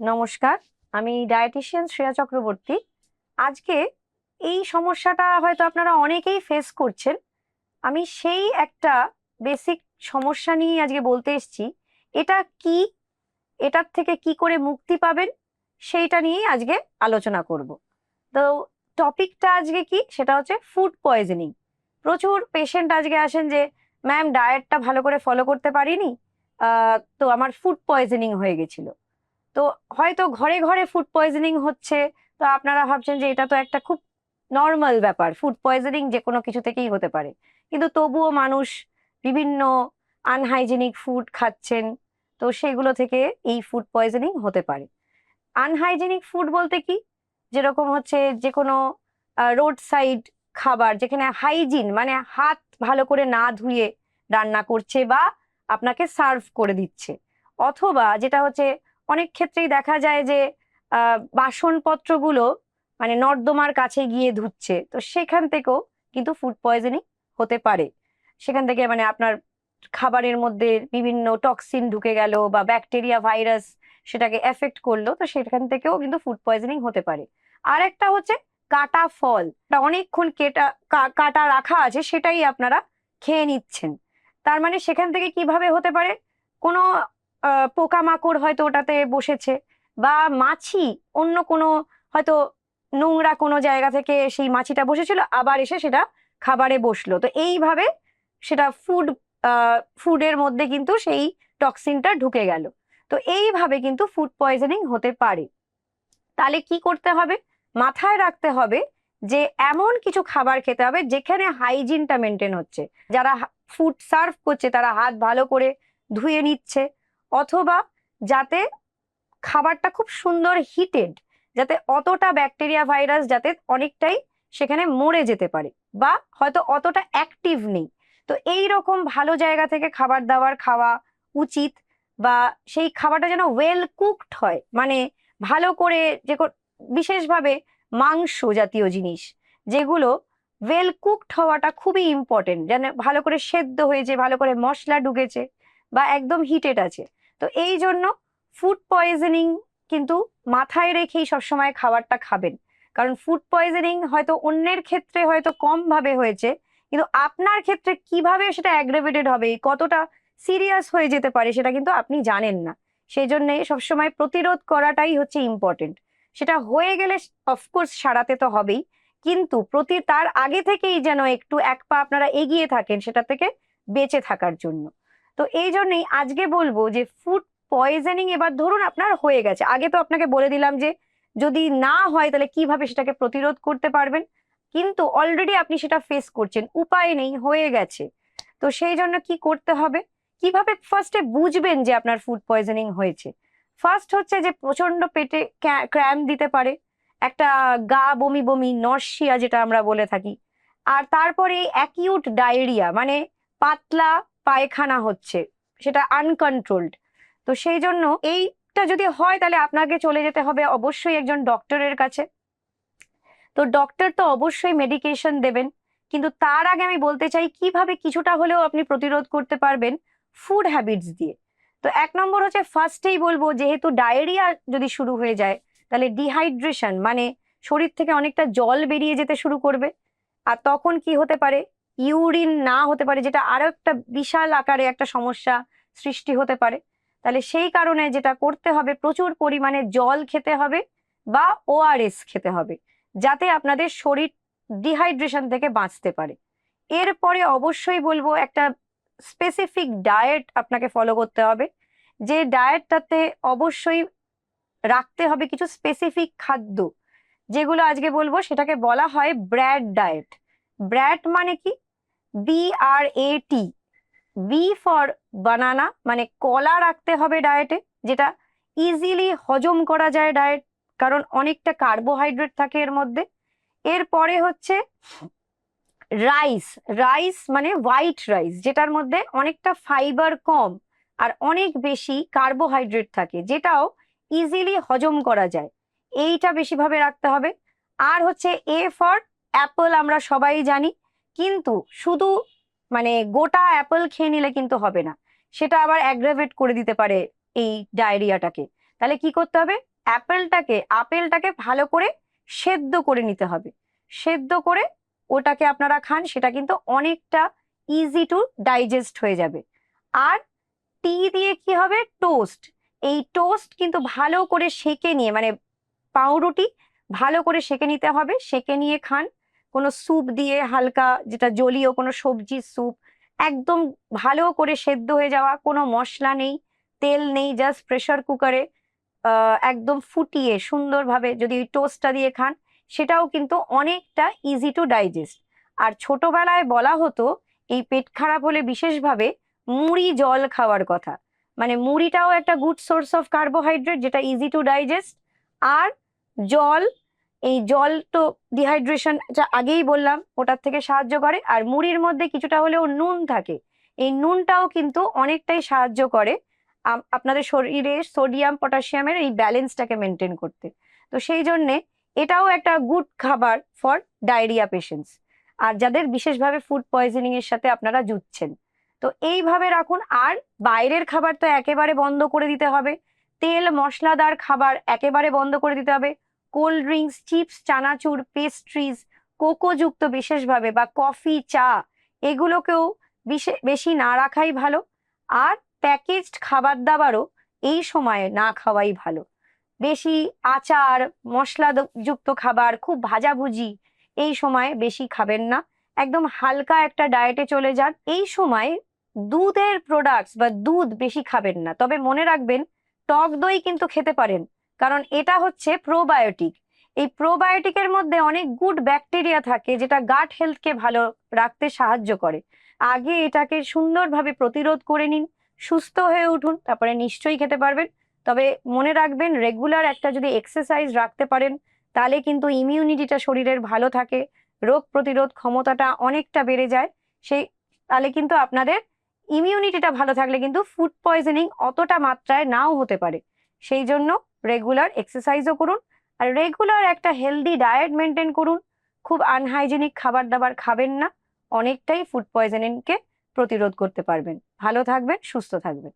নমস্কার, আমি ডায়েটিশিয়ান শ্রেয়া চক্রবর্তী। আজকে এই সমস্যাটা হয়তো আপনারা অনেকেই ফেস করছেন। আমি সেই একটা বেসিক সমস্যা নিয়ে আজকে বলতে এসেছি, এটা কি? এটার থেকে কি করে মুক্তি পাবেন? সেইটা নিয়েই আজকে আলোচনা করব। তো টপিকটা আজকে কি? সেটা হচ্ছে ফুড পয়জনিং প্রচুর পেশেন্ট আজকে আসেন যে ম্যাম ডায়েটটা ভালো করে ফলো করতে পারিনি তো আমার ফুড পয়জনিং হয়ে গেছিল। তো হয়তো ঘরে ঘরে ফুড পয়জনিং হচ্ছে, তো আপনারা ভাবছেন যে এটা তো একটা খুব নর্মাল ব্যাপার ফুড পয়জনিং যে কোনো কিছু থেকেই হতে পারে। কিন্তু তবুও মানুষ বিভিন্ন আনহাইজেনিক ফুড খাচ্ছেন, তো সেগুলো থেকে এই ফুড পয়জনিং হতে পারে। আনহাইজেনিক ফুড বলতে কি? যেরকম হচ্ছে যে কোনো রোড সাইড খাবার, যেখানে হাইজিন মানে হাত ভালো করে না ধুয়ে রান্না করছে বা আপনাকে সার্ভ করে দিচ্ছে। অথবা যেটা হচ্ছে অনেক ক্ষেত্রেই দেখা যায় যে বাসনপত্রগুলো মানে নর্দমার কাছে গিয়ে ধুচ্ছে। তো সেখান থেকেও কিন্তু ফুড পয়জনিং হতে পারে। সেখান থেকে মানে আপনার খাবারের মধ্যে বিভিন্ন টক্সিন ঢুকে গেল বা ব্যাকটেরিয়া ভাইরাস সেটাকে এফেক্ট করল, তো সেখান থেকেও কিন্তু ফুড পয়জনিং হতে পারে। আর একটা হচ্ছে কাটা ফল। অনেকক্ষণ কেটা কাটা রাখা আছে, সেটাই আপনারা খেয়ে নিচ্ছেন। তার মানে সেখান থেকে কীভাবে হতে পারে? কোনো পোকামাকড় হয়তো ওটাতে বসেছে বা মাছি, অন্য কোনো হয়তো নোংরা কোনো জায়গা থেকে সেই মাছিটা বসেছিল, আবার এসে সেটা খাবারে বসল। তো এইভাবে সেটা ফুড ফুডের মধ্যে কিন্তু সেই টক্সিনটা ঢুকে গেল। তো এইভাবে কিন্তু ফুড পয়জনিং হতে পারে। তাহলে কি করতে হবে? মাথায় রাখতে হবে যে এমন কিছু খাবার খেতে হবে যেখানে হাইজিনটা মেনটেন হচ্ছে। যারা ফুড সার্ভ করছে তারা হাত ভালো করে ধুয়ে নিচ্ছে। অথবা যাতে খাবারটা খুব সুন্দর হিটেড যাতে অতটা ব্যাকটেরিয়া ভাইরাস যাতে অনেকটাই সেখানে মরে যেতে পারে বা হয়তো অতটা অ্যাক্টিভ নেই। তো এই রকম ভালো জায়গা থেকে খাবার দাবার খাওয়া উচিত বা সেই খাবারটা যেন ওয়েল কুকড হয় মানে ভালো করে যে বিশেষভাবে মাংস জাতীয় জিনিস, যেগুলো ওয়েল কুকড হওয়াটা খুবই ইম্পর্টেন্ট যেন ভালো করে সেদ্ধ হয়েছে, ভালো করে মশলা ঢুকেছে বা একদম হিটেড আছে। তো এই জন্য ফুড পয়জনিং কিন্তু মাথায় রেখেই সবসময় খাবারটা খাবেন। কারণ ফুড পয়জনিং হয়তো অন্যের ক্ষেত্রে হয়তো কম ভাবে হয়েছে, কিন্তু আপনার ক্ষেত্রে কীভাবে সেটা অ্যাগ্রেভেটেড হবে, কতটা সিরিয়াস হয়ে যেতে পারে সেটা কিন্তু আপনি জানেন না। সেই জন্য সবসময় প্রতিরোধ করাটাই হচ্ছে ইম্পর্টেন্ট সেটা হয়ে গেলে অফকোর্স সারাতে তো হবেই, কিন্তু প্রতি তার আগে থেকেই যেন একটু এক পা আপনারা এগিয়ে থাকেন সেটা থেকে বেঁচে থাকার জন্য। তো এই জন্যই আজকে বলব যে ফুড পয়জনিং এবার ধরুন আপনার হয়ে গেছে। আগে তো আপনাকে বলে দিলাম যে যদি না হয় তাহলে কীভাবে সেটাকে প্রতিরোধ করতে পারবেন? কিন্তু অলরেডি আপনি সেটা ফেস করছেন, উপায় নেই, হয়ে গেছে। তো সেই জন্য কি করতে হবে? কীভাবে ফার্স্টে বুঝবেন যে আপনার ফুড পয়জনিং হয়েছে? ফার্স্ট হচ্ছে যে প্রচণ্ড পেটে ক্র্যাম দিতে পারে, একটা গা বমি বমি নর্সিয়া যেটা আমরা বলে থাকি। আর তারপরে অ্যাকিউট ডায়রিয়া মানে পাতলা পায়খানা হচ্ছে, সেটা আনকন্ট্রোলড তো সেই জন্য এইটা যদি হয় তাহলে আপনাকে চলে যেতে হবে অবশ্যই একজন ডক্টরের কাছে। তো ডক্টর তো অবশ্যই মেডিকেশন দেবেন, কিন্তু তার আগে আমি বলতে চাই কীভাবে কিছুটা হলেও আপনি প্রতিরোধ করতে পারবেন ফুড হ্যাবিটস দিয়ে। তো এক নম্বর হচ্ছে ফার্স্টেই বলব, যেহেতু ডায়রিয়া যদি শুরু হয়ে যায়, তাহলে ডিহাইড্রেশন মানে শরীর থেকে অনেকটা জল বেরিয়ে যেতে শুরু করবে। আর তখন কি হতে পারে? ইউরিন না হতে পারে, যেটা আরও একটা বিশাল আকারে একটা সমস্যা সৃষ্টি হতে পারে। তাহলে সেই কারণে যেটা করতে হবে, প্রচুর পরিমাণে জল খেতে হবে বা ওআরএস খেতে হবে, যাতে আপনাদের শরীর ডিহাইড্রেশন থেকে বাঁচতে পারে। এরপরে অবশ্যই বলব একটা স্পেসিফিক ডায়েট আপনাকে ফলো করতে হবে, যে ডায়েটটাতে অবশ্যই রাখতে হবে কিছু স্পেসিফিক খাদ্য, যেগুলো আজকে বলব সেটাকে বলা হয় ব্র্যাড ডায়েট ব্র্যাড মানে কি? B R A T B for banana মানে কলা রাখতে হবে ডায়েটে যেটা ইজিলি হজম করা যায় ডায়েট কারণ অনেকটা কার্বোহাইড্রেট থাকে এর মধ্যে। এরপরে হচ্ছে রাইস রাইস মানে হোয়াইট রাইস যেটার মধ্যে অনেকটা ফাইবার কম আর অনেক বেশি কার্বোহাইড্রেট থাকে, যেটাও ইজিলি হজম করা যায়। এইটা বেশিভাবে রাখতে হবে। আর হচ্ছে এ ফর অ্যাপল আমরা সবাই জানি কিন্তু শুধু মানে গোটা অ্যাপেল খেয়ে নিলে কিন্তু হবে না। সেটা আবার অ্যাগ্রাভেট করে দিতে পারে এই ডায়রিয়াটাকে। তাহলে কি করতে হবে? অ্যাপেলটাকে, আপেলটাকে ভালো করে সেদ্ধ করে নিতে হবে। সেদ্ধ করে ওটাকে আপনারা খান, সেটা কিন্তু অনেকটা ইজি টু ডাইজেস্ট হয়ে যাবে। আর টি দিয়ে কি হবে? টোস্ট এই টোস্ট কিন্তু ভালো করে সেকে নিয়ে মানে পাউরুটি ভালো করে সেকে নিতে হবে, সেকে নিয়ে খান। কোনো স্যুপ দিয়ে হালকা যেটা জলীয় কোনো সবজির স্যুপ একদম ভালো করে সেদ্ধ হয়ে যাওয়া, কোনো মশলা নেই, তেল নেই জাস্ট প্রেশার কুকারে একদম ফুটিয়ে সুন্দরভাবে যদি ওই টোস্টটা দিয়ে খান, সেটাও কিন্তু অনেকটা ইজি টু ডাইজেস্ট আর ছোটবেলায় বলা হতো, এই পেট খারাপ হলে বিশেষভাবে মুড়ি জল খাওয়ার কথা। মানে মুড়িটাও একটা গুড সোর্স অফ কার্বোহাইড্রেট যেটা ইজি টু ডাইজেস্ট আর জল এই জল তো ডিহাইড্রেশন আগেই বললাম, ওটার থেকে সাহায্য করে। আর মুড়ির মধ্যে কিছুটা হলেও নুন থাকে। এই নুনটাও কিন্তু অনেকটাই সাহায্য করে আপনাদের শরীরে সোডিয়াম পটাশিয়ামের এই ব্যালেন্সটাকে মেনটেন করতে। তো সেই জন্যে এটাও একটা গুড খাবার ফর ডায়রিয়া পেশেন্টস আর যাদের বিশেষভাবে ফুড পয়জনিং এর সাথে আপনারা জুঝছেন তো এইভাবে রাখুন। আর বাইরের খাবার তো একেবারে বন্ধ করে দিতে হবে। তেল, মশলাদার খাবার একেবারে বন্ধ করে দিতে হবে। কোল্ড ড্রিঙ্কস, চিপস, চানাচুর, পেস্ট্রিজ, কোকোযুক্ত বিশেষভাবে বা কফি, চা, এগুলোকেও বিশে- না রাখাই ভালো। আর প্যাকেজড খাবার দাবারও এই সময়ে না খাওয়াই ভালো। বেশি আচার মশলা যুক্ত খাবার, খুব ভাজাভুজি এই সময় বেশি খাবেন না। একদম হালকা একটা ডায়েটে চলে যান। এই সময় দুধের প্রোডাক্টস বা দুধ বেশি খাবেন না। তবে মনে রাখবেন, টক দই কিন্তু খেতে পারেন। কারণ এটা হচ্ছে প্রোবায়োটিক এই প্রোবায়োটিকের মধ্যে অনেক গুড ব্যাকটেরিয়া থাকে যেটা গাট হেলথকে ভালো রাখতে সাহায্য করে। আগে এটাকে সুন্দরভাবে প্রতিরোধ করে নিন, সুস্থ হয়ে উঠুন, তারপরে নিশ্চয়ই খেতে পারবেন। তবে মনে রাখবেন রেগুলার একটা যদি এক্সারসাইজ রাখতে পারেন, তাহলে কিন্তু ইমিউনিটিটা শরীরের ভালো থাকে, রোগ প্রতিরোধ ক্ষমতাটা অনেকটা বেড়ে যায়। সেই, তাহলে কিন্তু আপনাদের ইমিউনিটিটা ভালো থাকলে কিন্তু ফুড পয়জনিং অতটা মাত্রায় নাও হতে পারে। সেই জন্য রেগুলার এক্সারসাইজও করুন। আর রেগুলার একটা হেলদি ডায়েট মেনটেন করুন। খুব আনহাইজেনিক খাবার দাবার খাবেন না। অনেকটাই ফুড পয়জনিংকে প্রতিরোধ করতে পারবেন। ভালো থাকবেন, সুস্থ থাকবেন।